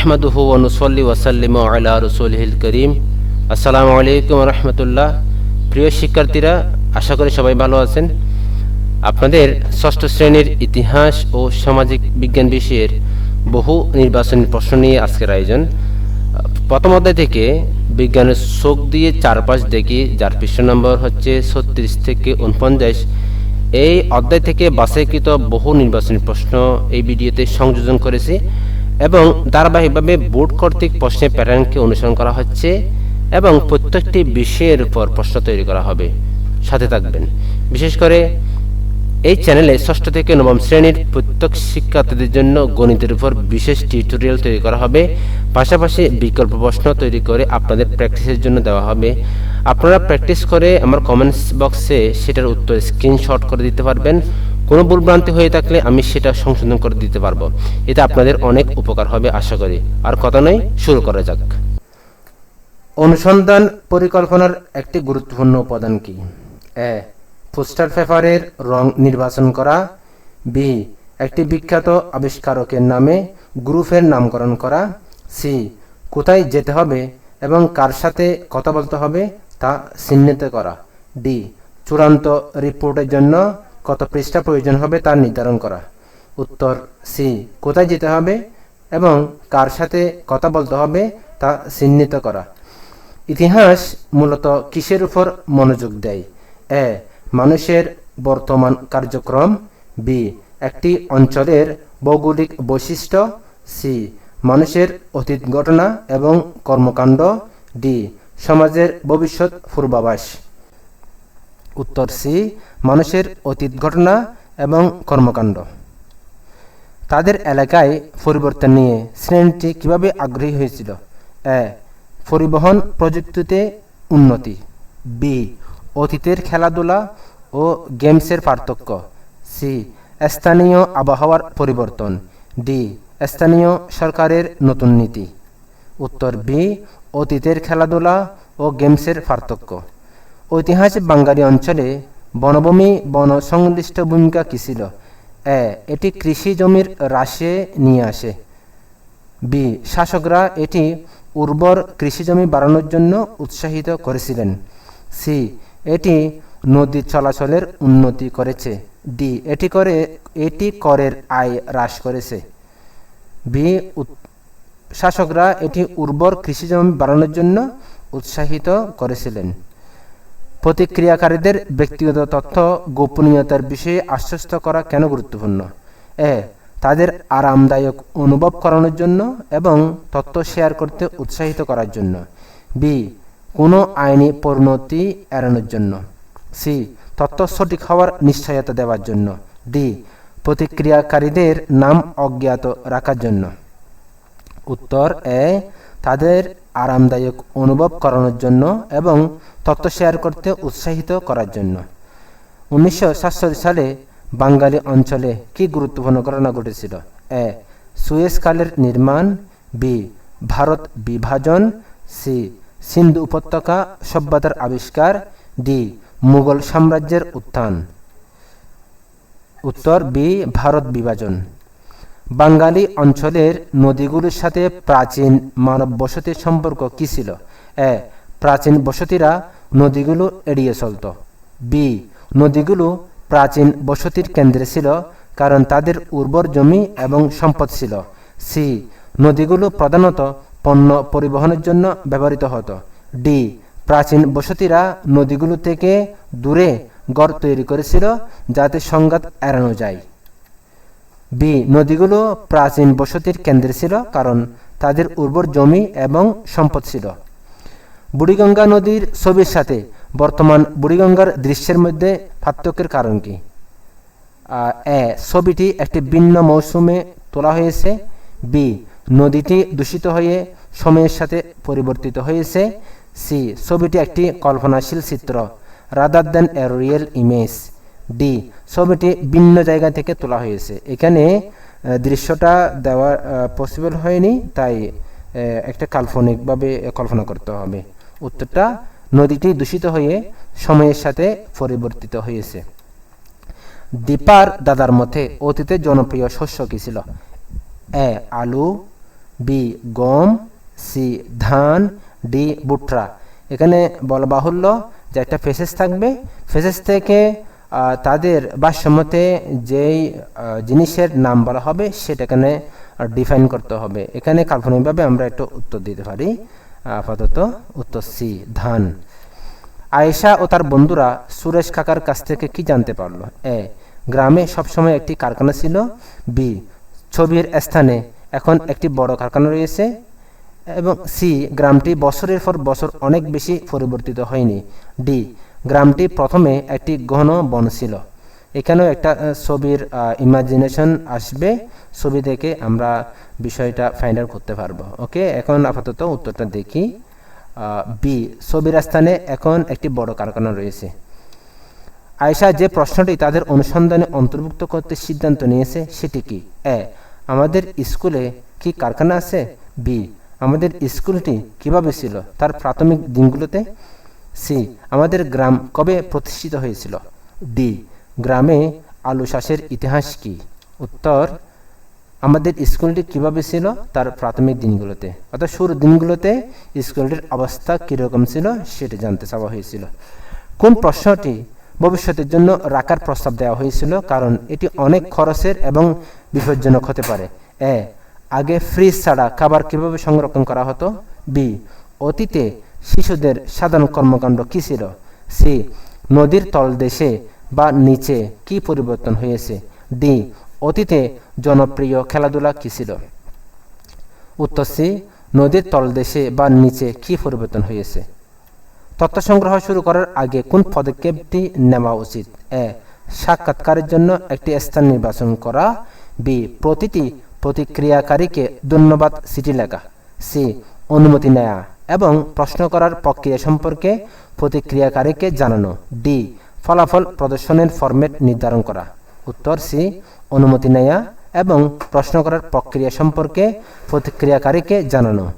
নাহমাদুহু অনুসল্লি ওয়াসাল্লিম আলা রসুলহিল করিম আসসালামু আলাইকুম রহমতুল্লাহ প্রিয় শিক্ষার্থীরা, আশা করি সবাই ভালো আছেন। আপনাদের ষষ্ঠ শ্রেণির ইতিহাস ও সামাজিক বিজ্ঞান বিষয়ের বহু নির্বাচনী প্রশ্ন নিয়ে আজকের আয়োজন। প্রথম অধ্যায় থেকে বিজ্ঞানের চোখ দিয়ে চারপাশ দেখি, যার পৃষ্ঠ নম্বর হচ্ছে ছত্রিশ থেকে উনপঞ্চাশ। এই অধ্যায় থেকে বাছাইকৃত বহু নির্বাচনী প্রশ্ন এই ভিডিওতে সংযোজন করেছি। এবং ধারাবাহিকভাবে বোর্ড কর্তৃক প্রশ্নের প্যাটার্নকে অনুসরণ করা হচ্ছে এবং প্রত্যেকটি বিষয়ের উপর প্রশ্ন তৈরি করা হবে। সাথে থাকবেন। বিশেষ করে এই চ্যানেলে ষষ্ঠ থেকে নবম শ্রেণির প্রত্যেক শিক্ষার্থীদের জন্য গণিতের উপর বিশেষ টিউটোরিয়াল তৈরি করা হবে। পাশাপাশি বিকল্প প্রশ্ন তৈরি করে আপনাদের প্র্যাকটিসের জন্য দেওয়া হবে। আপনারা প্র্যাকটিস করে আমার কমেন্টস বক্সে সেটার উত্তর স্ক্রিনশট করে দিতে পারবেন। কোনো ভুলভ্রান্তি হয়ে থাকলে আমি সেটা সংশোধন করে দিতে পারব। এতে আপনাদের অনেক উপকার হবে, আশা করি। আর কথা নয়, শুরু করা যাক। অনুসন্ধান পরিকল্পনার একটি গুরুত্বপূর্ণ উপাদান কি? এ, পোস্টার পেপারের রং নির্বাচন করা। বি, একটি বিখ্যাত আবিষ্কারকের নামে গ্রুপের নামকরণ করা। সি, কোথায় যেতে হবে এবং কার সাথে কথা বলতে হবে তা চিহ্নিত করা। ডি, চূড়ান্ত রিপোর্টের জন্য কত পৃষ্ঠা প্রয়োজন হবে তা নির্ধারণ করা। উত্তর সি কোথায় যেতে হবে এবং কার সাথে কথা বলতে হবে তা চিহ্নিত করা। ইতিহাস মূলত কিসের উপর মনোযোগ দেয়? এ, মানুষের বর্তমান কার্যক্রম। বি, একটি অঞ্চলের ভৌগোলিক বৈশিষ্ট্য। সি, মানুষের অতীত ঘটনা এবং কর্মকাণ্ড। ডি, সমাজের ভবিষ্যৎ পূর্বাভাস। উত্তর সি, মানুষের অতীত ঘটনা এবং কর্মকাণ্ড। তাদের এলাকায় পরিবর্তন নিয়ে শ্রেণীটি কীভাবে আগ্রহী হয়েছিল? এ, পরিবহন প্রযুক্তিতে উন্নতি। বি, অতীতের খেলাধুলা ও গেমসের পার্থক্য। সি, স্থানীয় আবহাওয়ার পরিবর্তন। ডি, স্থানীয় সরকারের নতুন নীতি। উত্তর বি, অতীতের খেলাধুলা ও গেমসের পার্থক্য। ঐতিহাসিক বাঙালি অঞ্চলে বনভূমি বন সংশ্লিষ্ট ভূমিকা কী ছিল? এ, এটি কৃষি জমির হ্রাসে নিয়ে আসে। বি, শাসকরা এটি উর্বর কৃষিজমি বাড়ানোর জন্য উৎসাহিত করেছিলেন। সি, এটি নদী চলাচলের উন্নতি করেছে। ডি, এটি করে, এটি করের আয় হ্রাস করেছে। বি শাসকরা এটি উর্বর কৃষিজমি বাড়ানোর জন্য উৎসাহিত করেছিলেন। প্রতিক্রিয়াকারীদের ব্যক্তিগত তথ্য গোপনীয়তার বিষয়ে আশ্বস্ত করা কেন গুরুত্বপূর্ণ? এ, তাদের আরামদায়ক অনুভব করানোর জন্য এবং তথ্য শেয়ার করতে উৎসাহিত করার জন্য। বি, কোনো আইনি পরিণতি এড়ানোর জন্য। সি, তথ্য সঠিক হওয়ার নিশ্চয়তা দেওয়ার জন্য। ডি, প্রতিক্রিয়াকারীদের নাম অজ্ঞাত রাখার জন্য। উত্তর, এ, তাদের আরামদায়ক অনুভব করানোর জন্য এবং তথ্য শেয়ার করতে উৎসাহিত করার জন্য। উনিশশো সালে বাঙালি অঞ্চলে কি গুরুত্বপূর্ণ ঘটনা ঘটেছিল? এ, সুয়েজ কালের নির্মাণ, বি, ভারত বিভাজন, সি, সিন্ধু উপত্যকা সভ্যতার আবিষ্কার, ডি, মুঘল সাম্রাজ্যের উত্থান। উত্তর, বি, ভারত বিভাজন। বাঙালি অঞ্চলের নদীগুলির সাথে প্রাচীন মানব বসতির সম্পর্ক কী ছিল? এ, প্রাচীন বসতিরা নদীগুলো এড়িয়ে চলত। বি, নদীগুলো প্রাচীন বসতির কেন্দ্রে ছিল কারণ তাদের উর্বর জমি এবং সম্পদ ছিল। সি, নদীগুলো প্রধানত পণ্য পরিবহনের জন্য ব্যবহৃত হতো। ডি, প্রাচীন বসতিরা নদীগুলো থেকে দূরে গড় তৈরি করেছিল যাতে সংঘাত এড়ানো যায়। বি, নদীগুলো প্রাচীন বসতির কেন্দ্রে ছিল কারণ তাদের উর্বর জমি এবং সম্পদ ছিল। বুড়িগঙ্গা নদীর ছবির সাথে বর্তমান বুড়িগঙ্গার দৃশ্যের মধ্যে পার্থক্যের কারণ কি? এ, ছবিটি একটি ভিন্ন মৌসুমে তোলা হয়েছে। বি, নদীটি দূষিত হয়ে সময়ের সাথে পরিবর্তিত হয়েছে। সি, ছবিটি একটি কল্পনাশীল চিত্র rather than a real image D ছবিটি ভিন্ন জায়গা থেকে তোলা হয়েছে। এখানে দৃশ্যটা দেওয়া পসিবল হয়নি, তাই একটা কাল্পনিকভাবে কল্পনা করতে হবে। উত্তরটা, নদীটি দূষিত হয়ে সময়ের সাথে পরিবর্তিত হয়েছে। দীপার দাদার মতে, অতীতে জনপ্রিয় শস্য কী ছিল? এ, আলু, বি, গম, সি, ধান, ডি বুট্রা এখানে বলা বাহুল্য যে একটা ফেসেস থাকবে। ফেসেস থেকে তাদের ভাষ্যমতে যেই জিনিসের নাম বলা হবে সেটা এখানে ডিফাইন করতে হবে। এখানে কাল্পনিকভাবে আমরা একটু উত্তর দিতে পারি। আপাতত উত্তর সি, ধান। আয়েশা ও তার বন্ধুরা সুরেশ কাকার কাছ থেকে কি জানতে পারল? এ, গ্রামে সবসময় একটি কারখানা ছিল। বি, ছবির স্থানে এখন একটি বড় কারখানা রয়েছে। এবং সি, গ্রামটি বছরের পর বছর অনেক বেশি পরিবর্তিত হয়নি। ডি গ্রামটি প্রথমে একটি ঘন বন ছিল। এখানেও একটা ছবির ইমাজিনেশন আসবে। ছবি দেখে আমরা বিষয়টা ফাইন্ড আউট করতে পারব। ওকে এখন আপাতত উত্তরটা দেখি। বি ছবির স্থানে এখন একটি বড় কারখানা রয়েছে। আয়েশা যে প্রশ্নটি তাদের অনুসন্ধানে অন্তর্ভুক্ত করতে সিদ্ধান্ত নিয়েছে, সেটি কি? এ আমাদের স্কুলে কি কারখানা আছে? বি আমাদের স্কুলটি কীভাবে ছিল? তার প্রাথমিক দিনগুলোতে? সি, আমাদের গ্রাম কবে প্রতিষ্ঠিত হয়েছিল? ডি, গ্রামে আলু চাষের ইতিহাস কি? উত্তর, আমাদের স্কুলটি কীভাবে ছিল? তার প্রাথমিক দিনগুলোতে। অর্থাৎ শুরুর দিনগুলোতে স্কুলটির অবস্থা কীরকম ছিল সেটি জানতে চাওয়া হয়েছিল। কোন প্রশ্নটি ভবিষ্যতের জন্য রাখার প্রস্তাব দেওয়া হয়েছিল? কারণ এটি অনেক খরচের এবং বিপজ্জনক হতে পারে। এ, আগে ফ্রিজ ছাড়া খাবার কীভাবে সংরক্ষণ করা হতো? বি, অতীতে শিশুদের সাধারণ কর্মকাণ্ড কী ছিল? সি, নদীর তলদেশে বা নিচে কি পরিবর্তন হয়েছে? ডি, অতীতে জনপ্রিয় খেলাধুলা কী ছিল? উত্তর সি, নদীর তলদেশে বা নিচে কি পরিবর্তন হয়েছে? তথ্য সংগ্রহ শুরু করার আগে কোন পদক্ষেপটি নেওয়া উচিত? এ, সাক্ষাৎকারের জন্য একটি স্থান নির্বাচন করা। বি, প্রতিটি প্রতিক্রিয়াকারীকে ধন্যবাদ চিঠি লেখা। সি, অনুমতি নেয়া। এবং প্রশ্ন করার প্রক্রিয়া সম্পর্কে প্রতিক্রিয়াকারীকে জানানো। ডি. ফলাফল প্রদর্শনের ফরম্যাট নির্ধারণ করা। উত্তর সি. অনুমতি নেয়া এবং প্রশ্ন করার প্রক্রিয়া সম্পর্কে প্রতিক্রিয়াকারীকে জানানো।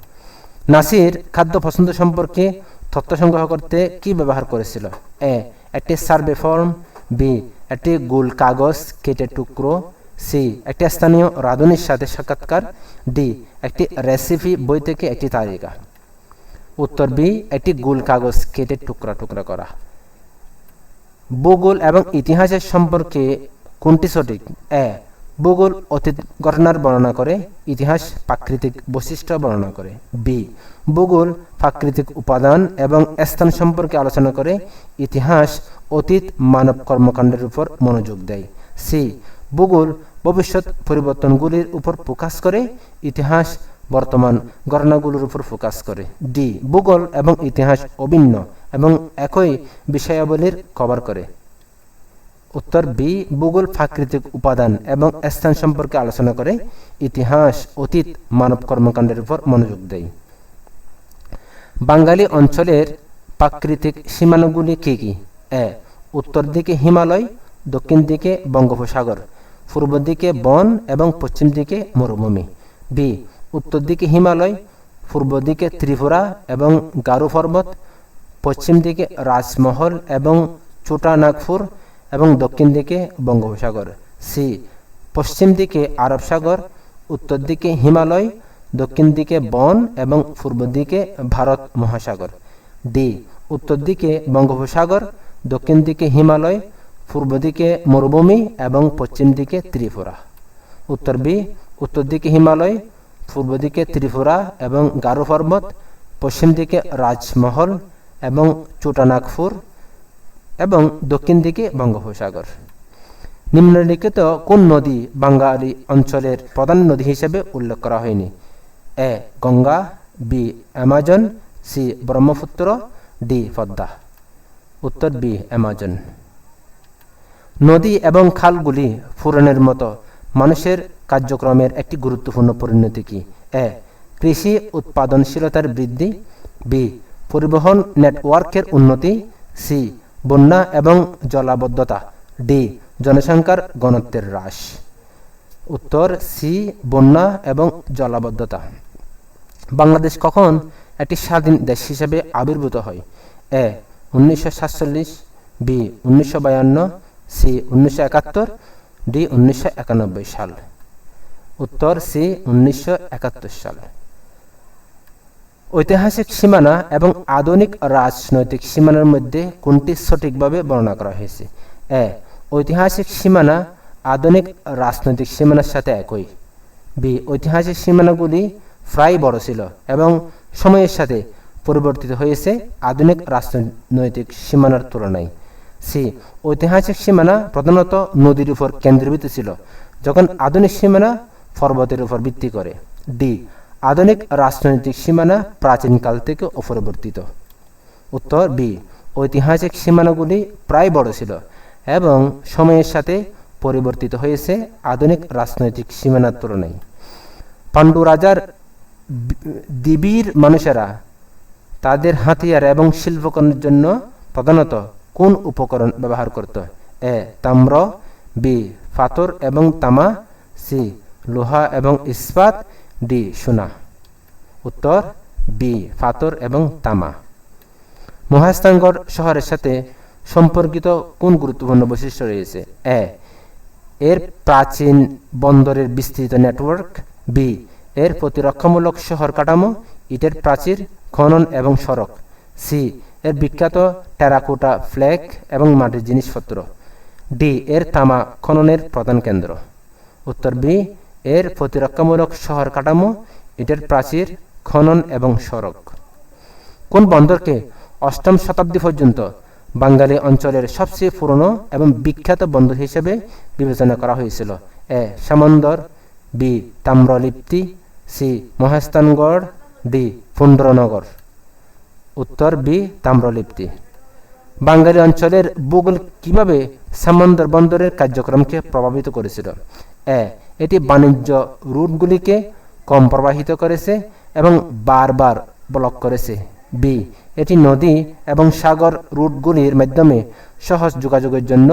নাসির খাদ্য পছন্দ সম্পর্কে তথ্য সংগ্রহ করতে কি ব্যবহার করেছিল? এ. একটি সার্ভে ফর্ম। বি. একটি গোল কাগজ কেটে টুকরো। সি. একটি স্থানীয় রাঁধুনির সাথে সাক্ষাৎকার। ডি. একটি রেসিপি বই থেকে একটি তালিকা। উত্তর বি, একটি গোল কাগজ কেটে টুকরা টুকরা করা। ভূগোল এবং ইতিহাসের সম্পর্কে কোনটি সঠিক? এ, ভূগোল অতীত ঘটনার বর্ণনা করে, ইতিহাস প্রাকৃতিক বৈশিষ্ট্য বর্ণনা করে। বি, ভূগোল প্রাকৃতিক উপাদান এবং স্থান সম্পর্কে আলোচনা করে, ইতিহাস অতীত মানব কর্মকাণ্ডের উপর মনোযোগ দেয়। সি, ভূগোল ভবিষ্যৎ পরিবর্তনগুলির উপর প্রকাশ করে, ইতিহাস বর্তমান ঘটনাগুলোর উপর ফোকাস করে। ডি ভূগোল এবং ইতিহাস অভিন্ন এবং একই বিষয়াবলীর কভার করে। উত্তর বি ভূগোল প্রাকৃতিক উপাদান এবং স্থান সম্পর্কে আলোচনা করে ইতিহাস, অতীত, মানব কর্মকাণ্ডের উপর মনোযোগ দেয়। বাঙালি অঞ্চলের প্রাকৃতিক সীমানাগুলি কি কি? এ, উত্তর দিকে হিমালয়, দক্ষিণ দিকে বঙ্গোপসাগর, পূর্ব দিকে বন এবং পশ্চিম দিকে মরুভূমি। বি উত্তর দিকে হিমালয়, পূর্ব দিকে ত্রিপুরা এবং গারু পর্বত, পশ্চিম দিকে রাজমহল এবং ছোটা নাগপুর এবং দক্ষিণ দিকে বঙ্গোপসাগর। সি, পশ্চিম দিকে আরব সাগর, উত্তর দিকে হিমালয়, দক্ষিণ দিকে বন এবং পূর্ব দিকে ভারত মহাসাগর। ডি, উত্তর দিকে বঙ্গোপসাগর, দক্ষিণ দিকে হিমালয়, পূর্ব দিকে মরুভূমি এবং পশ্চিম দিকে ত্রিপুরা। উত্তর বি, উত্তর দিকে হিমালয় পূর্ব দিকে ত্রিপুরা এবং গারো পর্বত, পশ্চিম দিকে রাজমহল এবং চোটানাগপুর এবং দক্ষিণ দিকে বঙ্গোপসাগর। নিম্নলিখিত কোন নদী বাঙালি অঞ্চলের প্রধান নদী হিসেবে উল্লেখ করা হয়নি? A, Ganga, B, Amazon, C, Brahmaputra, D, Padma. উত্তর, বি, অ্যামাজন। নদী এবং খালগুলি পূরণের মতো মানুষের কার্যক্রমের একটি গুরুত্বপূর্ণ পরিণতি কি? এ. কৃষি উৎপাদনশীলতার বৃদ্ধি। বি. পরিবহন নেটওয়ার্কের উন্নতি। সি. বন্যা এবং জলাবদ্ধতা। ডি. জনসংখ্যার গণত্বের হ্রাস। উত্তর, সি. বন্যা এবং জলাবদ্ধতা। বাংলাদেশ কখন একটি স্বাধীন দেশ হিসেবে আবির্ভূত হয়? এ. উনিশশো সাতচল্লিশ, বি. উনিশশো বায়ান্ন, সি. উনিশশো একাত্তর, ডি. উনিশশো একানব্বই সাল। উত্তর সি উনিশশো একাত্তর সাল। ঐতিহাসিক সীমানা এবং আধুনিক রাজনৈতিক সীমানার মধ্যে কোনটি সঠিকভাবে বর্ণনা করা হয়েছে? এ, ঐতিহাসিক সীমানা, আধুনিক রাজনৈতিক সীমানার সাথে একই। বি, ঐতিহাসিক সীমানাগুলি প্রায় বড় ছিল এবং সময়ের সাথে পরিবর্তিত হয়েছে আধুনিক রাজনৈতিক সীমানার তুলনায়। সি, ঐতিহাসিক সীমানা প্রধানত নদীর উপর কেন্দ্রীভূত ছিল। যখন আধুনিক সীমানা পর্বতের উপর ভিত্তি করে। ডি, আধুনিক রাজনৈতিক সীমানা প্রাচীনকাল থেকে অপরিবর্তিত। উত্তর, বি, ঐতিহাসিক সীমানাগুলি প্রায় বড় ছিল এবং সময়ের সাথে পরিবর্তিত হয়েছে আধুনিক রাজনৈতিক সীমানার তুলনায়। পাণ্ডু রাজার দিবির মানুষেরা তাদের হাতিয়ার এবং শিল্পকরণের জন্য প্রধানত কোন উপকরণ ব্যবহার করত? এ, তাম্র, বি ফাতর এবং তামা, সি লোহা এবং ইস্পাত, ডি, সোনা। উত্তর, বি, ফাতর এবং তামা। মহাস্থানগড় শহরের সাথে সম্পর্কিত কোন গুরুত্বপূর্ণ বৈশিষ্ট্য রয়েছে? এ, এর প্রাচীন বন্দরের বিস্তৃত নেটওয়ার্ক। বি, এর প্রতিরক্ষামূলক শহর কাঠামো, ইটের প্রাচীর, খনন এবং সড়ক। সি, এর বিখ্যাত টেরাকোটা ফ্ল্যাগ এবং মাটির জিনিসপত্র। ডি, এর তামা খননের প্রধান কেন্দ্র। উত্তর বি এর প্রতিরক্ষামূলক শহর কাঠামো ইটের প্রাচীর, খনন এবং সড়ক। কোন বন্দরকে অষ্টম শতাব্দী পর্যন্ত বাঙালি অঞ্চলের সবচেয়ে পুরনো এবং বিখ্যাত বন্দর হিসেবে বিবেচনা করা হয়েছিল? A. Samandar, B. Tamralipti, C. Mahasthangarh D. Pundranagar. উত্তর, বি. তাম্রলিপ্তি। বাঙালি অঞ্চলের ভূগোল কীভাবে সামন্দর বন্দরের কার্যক্রমকে প্রভাবিত করেছিল? এ. এটি বাণিজ্য রুটগুলিকে কম প্রবাহিত করেছে এবং বারবার ব্লক করেছে। বি, এটি নদী এবং সাগর রুটগুলির মাধ্যমে সহজ যোগাযোগের জন্য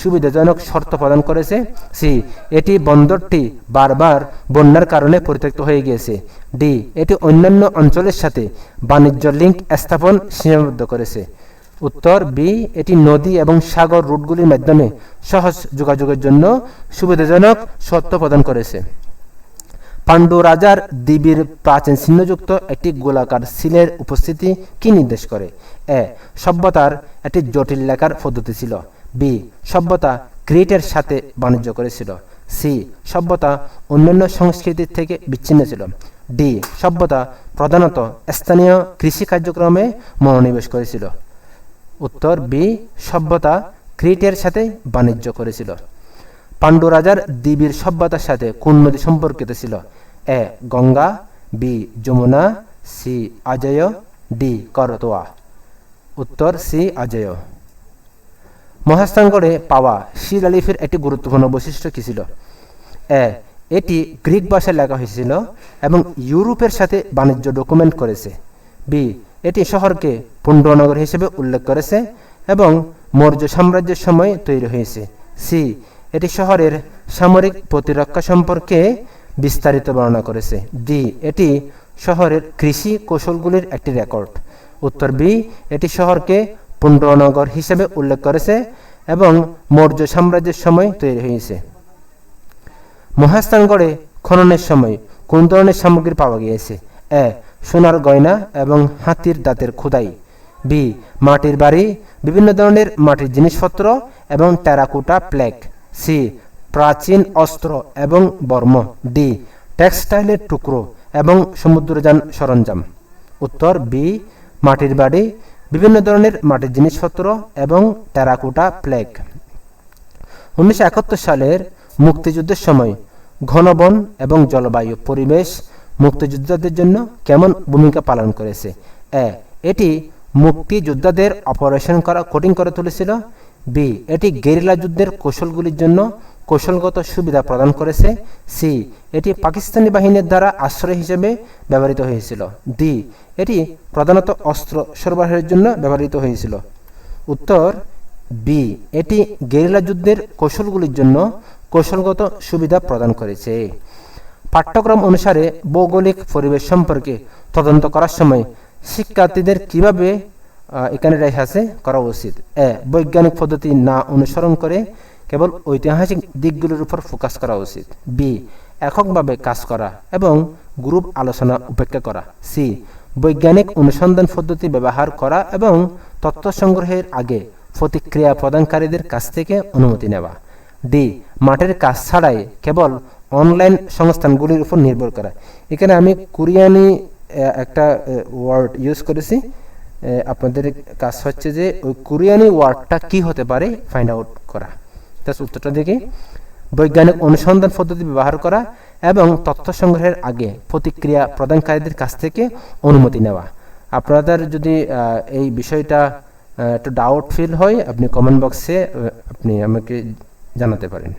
সুবিধাজনক শর্ত প্রদান করেছে। সি, এটি বন্দরটি বারবার বন্যার কারণে পরিত্যক্ত হয়ে গিয়েছে। ডি, এটি অন্যান্য অঞ্চলের সাথে বাণিজ্য লিঙ্ক স্থাপন সীমাবদ্ধ করেছে। উত্তর, বি, এটি নদী এবং সাগর রুটগুলির মাধ্যমে সহজ যোগাযোগের জন্য সুবিধাজনক শর্ত প্রদান করেছে। পাণ্ডু রাজার দ্বীপের প্রাচীন চিহ্নযুক্ত একটি গোলাকার সিলের উপস্থিতি কি নির্দেশ করে? এ, সভ্যতার একটি জটিল লেখার পদ্ধতি ছিল। বি, সভ্যতা ক্রিয়েটের সাথে বাণিজ্য করেছিল। সি, সভ্যতা অন্যান্য সংস্কৃতির থেকে বিচ্ছিন্ন ছিল। ডি, সভ্যতা প্রধানত স্থানীয় কৃষি কার্যক্রমে মনোনিবেশ করেছিল। উত্তর বি, সভ্যতা ক্রিয়েটের সাথে বাণিজ্য করেছিল। পাণ্ডু রাজার দ্বীপের সভ্যতার সাথে কোন নদী সম্পর্কিত ছিল? A, Ganga, B, Jamuna, C Ajay D, Karatoya. উত্তর সি অজয় মহাস্থানগড়ে পাওয়া শিলালিফের একটি গুরুত্বপূর্ণ বৈশিষ্ট্য কী ছিল? এ, এটি গ্রিক ভাষায় লেখা হয়েছিল এবং ইউরোপের সাথে বাণিজ্য ডকুমেন্ট করেছে। বি এটি শহরকে পুণ্ডনগর হিসেবে উল্লেখ করেছে এবং মৌর্য সাম্রাজ্যের সময় তৈরি হয়েছে। সি এটি শহরের সামরিক প্রতিরক্ষা সম্পর্কে বিস্তারিত বর্ণনা করেছে। ডি এটি শহরের কৃষি কৌশলগুলির একটি রেকর্ড উত্তর বি এটি শহরকে পুণ্ডনগর হিসেবে উল্লেখ করেছে এবং মৌর্য সাম্রাজ্যের সময় তৈরি হয়েছে। মহাস্থানগড়ে খননের সময় কোন ধরনের সামগ্রী পাওয়া গিয়েছে? এ সোনার গয়না এবং হাতির দাঁতের খোদাই। বি, মাটির বাড়ি, বিভিন্ন ধরনের মাটির জিনিসপত্র এবং টেরাকোটা প্লেক সি, প্রাচীন অস্ত্র এবং বর্ম। ডি, টেক্সটাইলের টুকরো এবং সমুদ্রযান সরঞ্জাম। উত্তর, বি, মাটির বাড়ি, বিভিন্ন ধরনের মাটির জিনিসপত্র এবং টেরাকোটা প্লেক উনিশশো সালের মুক্তিযুদ্ধের সময় ঘনবন এবং জলবায়ু পরিবেশ মুক্তিযোদ্ধাদের জন্য কেমন ভূমিকা পালন করেছে? এ, এটি মুক্তিযোদ্ধাদের অপারেশন করা কঠিন করে তুলেছিল। বি, এটি গেরিলা যুদ্ধের কৌশলগুলির জন্য কৌশলগত সুবিধা প্রদান করেছে। সি, এটি পাকিস্তানি বাহিনীর দ্বারা আশ্রয় হিসেবে ব্যবহৃত হয়েছিল। ডি, এটি প্রধানত অস্ত্র সরবরাহের জন্য ব্যবহৃত হয়েছিল। উত্তর, বি, এটি গেরিলা যুদ্ধের কৌশলগুলির জন্য কৌশলগত সুবিধা প্রদান করেছে। পাঠ্যক্রম অনুসারে ভৌগোলিক পরিবেশ সম্পর্কে তদন্ত করার সময় শিক্ষার্থীদের কীভাবে এখানে রেখাসে করা উচিত? এ, বৈজ্ঞানিক পদ্ধতি না অনুসরণ করে কেবল ঐতিহাসিক দিকগুলোর উপর ফোকাস করা উচিত। বি, এককভাবে কাজ করা এবং গ্রুপ আলোচনা উপেক্ষা করা। সি, বৈজ্ঞানিক অনুসন্ধান পদ্ধতি ব্যবহার করা এবং তথ্য সংগ্রহের আগে প্রতিক্রিয়া প্রদানকারীদের কাছ থেকে অনুমতি নেওয়া। ডি, মাঠের কাজ ছাড়াই কেবল অনলাইন সংস্থানগুলির উপর নির্ভর করা। এখানে আমি কোরিয়ানি একটা ওয়ার্ড ইউজ করেছি। আপনাদের কাজ হচ্ছে যে ওই কোরিয়ানি ওয়ার্ডটা কি হতে পারে ফাইন্ড আউট করা। তার উত্তরটা দেখি। বৈজ্ঞানিক অনুসন্ধান পদ্ধতি ব্যবহার করা এবং তথ্য সংগ্রহের আগে প্রতিক্রিয়া প্রদানকারীদের কাছ থেকে অনুমতি নেওয়া। আপনাদের যদি এই বিষয়টা একটু ডাউট ফিল হয়, আপনি কমেন্ট বক্সে আপনি আমাকে জানাতে পারেন।